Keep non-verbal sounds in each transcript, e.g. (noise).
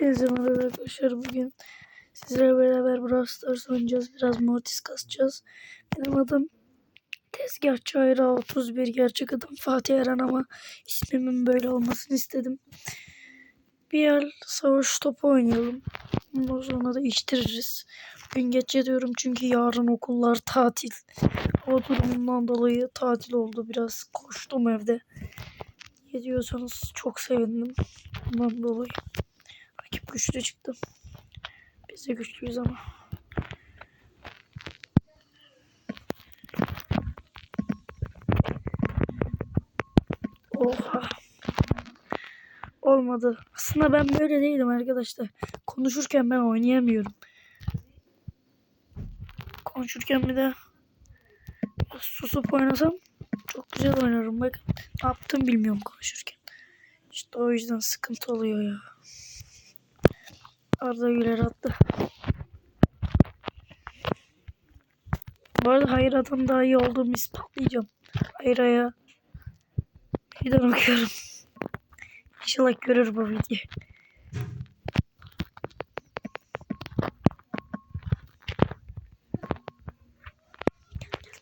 Hepinize merhaba arkadaşlar. Bugün sizlerle beraber Brawl Stars oynayacağız. Biraz Mortis kasacağız. Benim adım Tezgahçı Ayra 31. Gerçek adım Fatih Eren ama ismimin böyle olmasını istedim. Bir yer savaş topu oynayalım. Ondan sonra da içtiririz. Bugün geç yatıyorum çünkü yarın okullar tatil. Hava durumundan dolayı tatil oldu. Biraz koştum evde. Yediyorsanız çok sevindim. Bundan dolayı. Rakip güçlü çıktı. Biz de güçlüyüz ama. Oha. Olmadı. Aslında ben böyle değilim arkadaşlar. Konuşurken ben oynayamıyorum. Konuşurken bir de susup oynasam çok güzel oynarım. Bakın ne yaptım bilmiyorum konuşurken. İşte o yüzden sıkıntı oluyor ya. Arda Güler attı. Bu arada Hayra'dan daha iyi olduğumu ispatlayacağım. Hayra'ya meydan okuyorum. (laughs) İnşallah görür bu videoyu.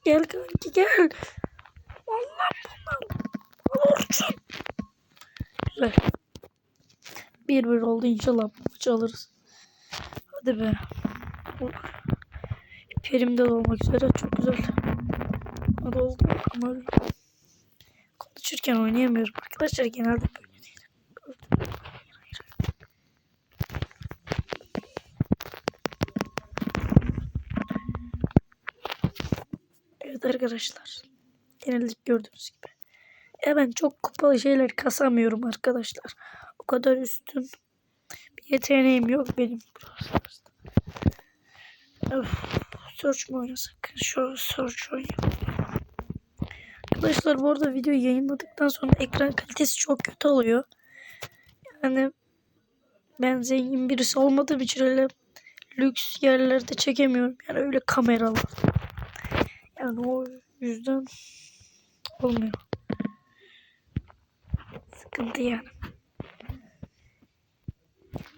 Gel kanki gel. Allah bunlar. Olursun. Güzel. 1-1 oldu inşallah maçı alırız. Hadi be. Perimde de olmak üzere çok güzel. Hadi oldu ama konuşurken oynayamıyorum. Arkadaşlar genelde böyle değil. Evet arkadaşlar. Genellik gördüğünüz gibi. Ya ben çok kupalı şeyler kasamıyorum arkadaşlar. O kadar üstün yeteneğim yok benim. Öf, search mu oynasak? Şu search oynayalım. Arkadaşlar bu arada videoyu yayınladıktan sonra ekran kalitesi çok kötü oluyor. Yani ben zengin birisi olmadığım için öyle lüks yerlerde çekemiyorum. Yani öyle kameralar. Yani o yüzden olmuyor. Sıkıntı yani.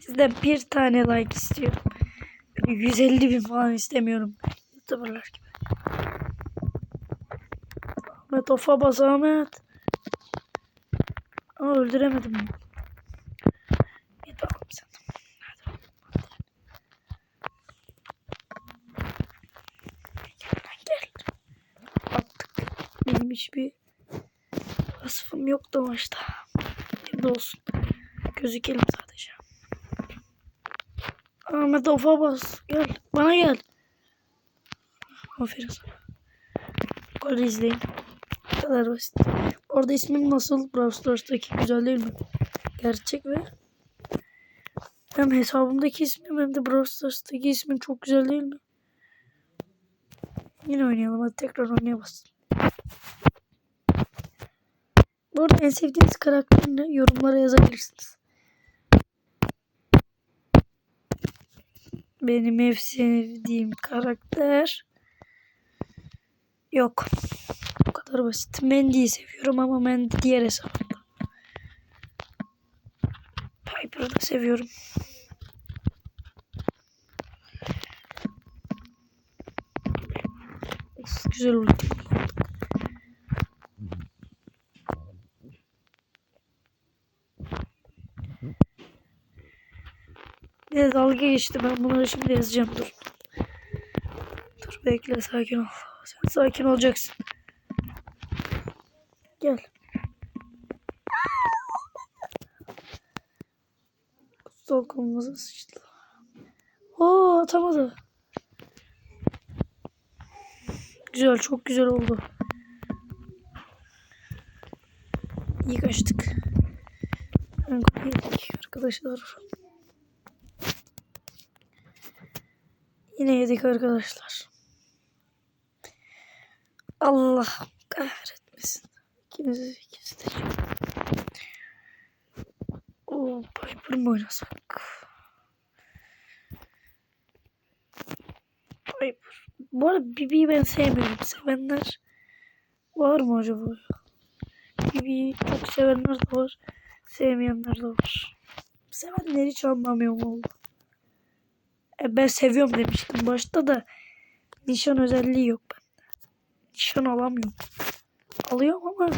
Sizden bir tane like istiyorum. Böyle 150 bin falan istemiyorum. Youtuberlar gibi. Ahmet ofa bas Ahmet. Aa öldüremedim. Gel. Attık. Benim hiçbir vasıfım yoktu maçta. Şimdi olsun. Gözükelim sadece. Ahmet ofa bas. Gel. Bana gel. Aferin sana. Golü izleyin. Bu kadar basit. Orada ismin nasıl? Brawl Stars'taki güzel değil mi? Gerçek ve hem hesabımdaki ismim hem de Brawl Stars'taki ismin çok güzel değil mi? Yine oynayalım. Hadi tekrar oynayamaz. Bu arada en sevdiğiniz karakterini yorumlara yazabilirsiniz. Benim en sevdiğim karakter yok. Bu kadar basit. Mendy'yi seviyorum ama Mendy diğer hesabımda. Piper'ı da seviyorum. Güzel ulti. De dalga geçti. Ben bunları şimdi yazacağım. Dur. Dur bekle sakin ol. Sen sakin olacaksın. Gel. Kutsal kolumuza sıçtı. Oo atamadı. Güzel çok güzel oldu. İyi kaçtık. Ben yedik arkadaşlar. Yine yedik arkadaşlar. Allah kahretmesin. İkinizi ikinizi de. Oo, Piper mı oynasak? Piper. Bu arada Bibi'yi ben sevmiyorum. Sevenler var mı acaba? Bibi'yi çok sevenler de var. Sevmeyenler de var. sevenleri hiç anlamıyorum oldu. E, ben seviyorum demiştim başta da nişan özelliği yok bende. Nişan alamıyorum. Alıyorum ama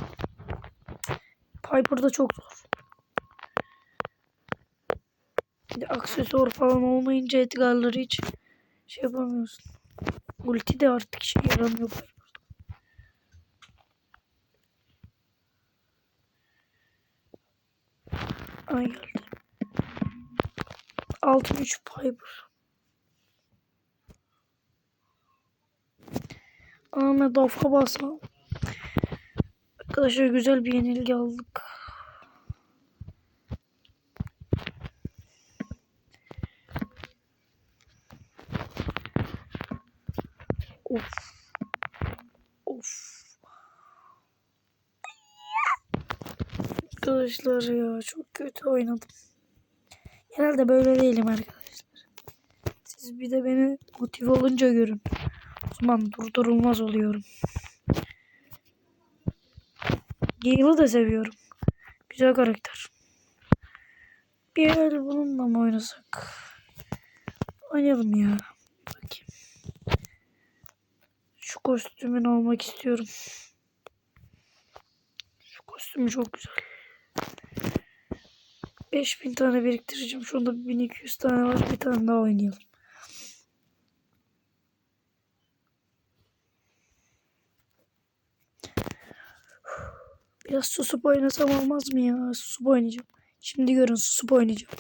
Piper'da çok zor. Bir aksesuar falan olmayınca Edgar'ları hiç şey yapamıyorsun. Ulti de artık işe yaramıyor. Piper'da. Ay geldi. Altın 3 Piper. Ahmet Afka basma. Arkadaşlar güzel bir yenilgi aldık. Of. Of. Arkadaşlar ya çok kötü oynadım. Genelde böyle değilim arkadaşlar. Siz bir de beni motive olunca görün. O zaman durdurulmaz oluyorum. Gale'ı da seviyorum. Güzel karakter. Bir el bununla mı oynasak? Oynayalım ya. Bakayım. Şu kostümünü almak istiyorum. Şu kostümü çok güzel. 5000 tane biriktireceğim. Şu anda 1200 tane var. Bir tane daha oynayalım. Biraz susup oynasam olmaz mı ya? Susup oynayacağım. Şimdi görün susup oynayacağım.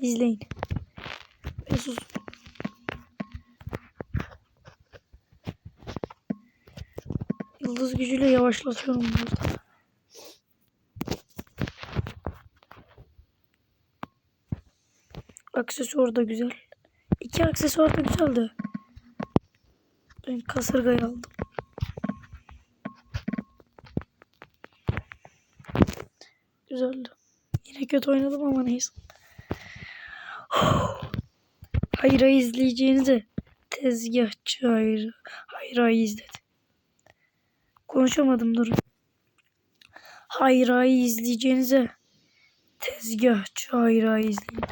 İzleyin. Ve sus. Yıldız gücüyle yavaşlatıyorum burada. Aksesuar da güzel. İki aksesuar da güzeldi. Kasırgayı aldım. Güzeldi. Yine kötü oynadım ama neyse. Hayra izleyeceğinize tezgahçı hayra. Hayra izledi. Konuşamadım durun. Hayra'yı izleyeceğinize tezgahçı Hayra'yı izleyin.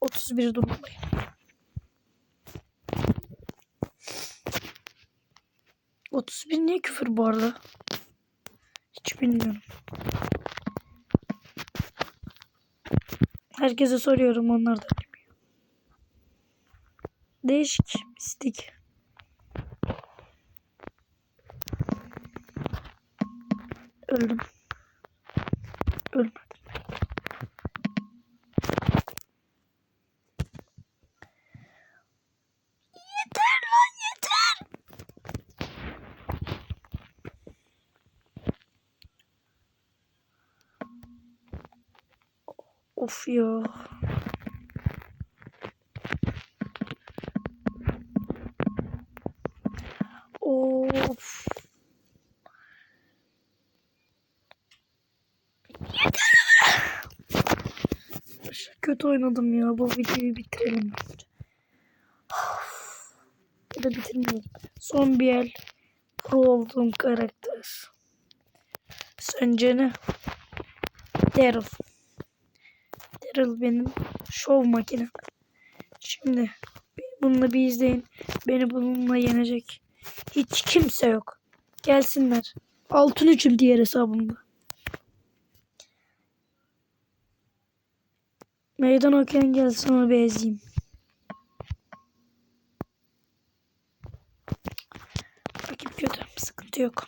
31 durumdayım. Otuz bir niye küfür bu arada? Hiç bilmiyorum. Herkese soruyorum onlar da bilmiyor. Değişik, mistik. Öldüm. Ölmedim. Of ya. Of. Kötü oynadım ya. Bu videoyu bitirelim. Of. Ya da bitirmeyelim. Son bir el. Pro olduğum karakter. Sence ne? Daryl. Daryl benim şov makinem. Şimdi bununla bir izleyin. Beni bununla yenecek. Hiç kimse yok. Gelsinler. Altın üçüm diğer hesabımda. Meydan okuyan gelsin onu bir ezeyim. Rakip kötü. Sıkıntı yok.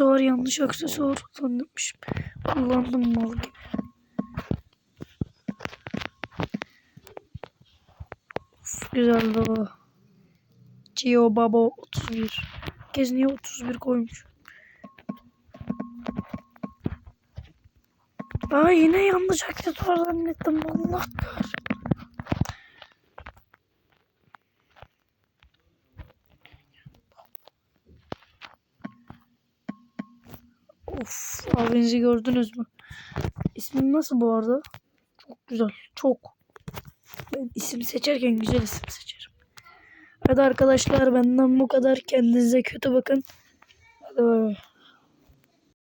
Aksesuar yanlış aksesuar kullanmışım. Kullandım mal gibi. Of, güzeldi o. Gio Babo 31. Kez niye 31 koymuş? Aa yine yanlış aksesuar zannettim. Allah kahretsin. Of abinizi gördünüz mü? İsmin nasıl bu arada? Çok güzel. Çok. Ben isim seçerken güzel isim seçerim. Hadi arkadaşlar benden bu kadar. Kendinize kötü bakın. Hadi bay bay.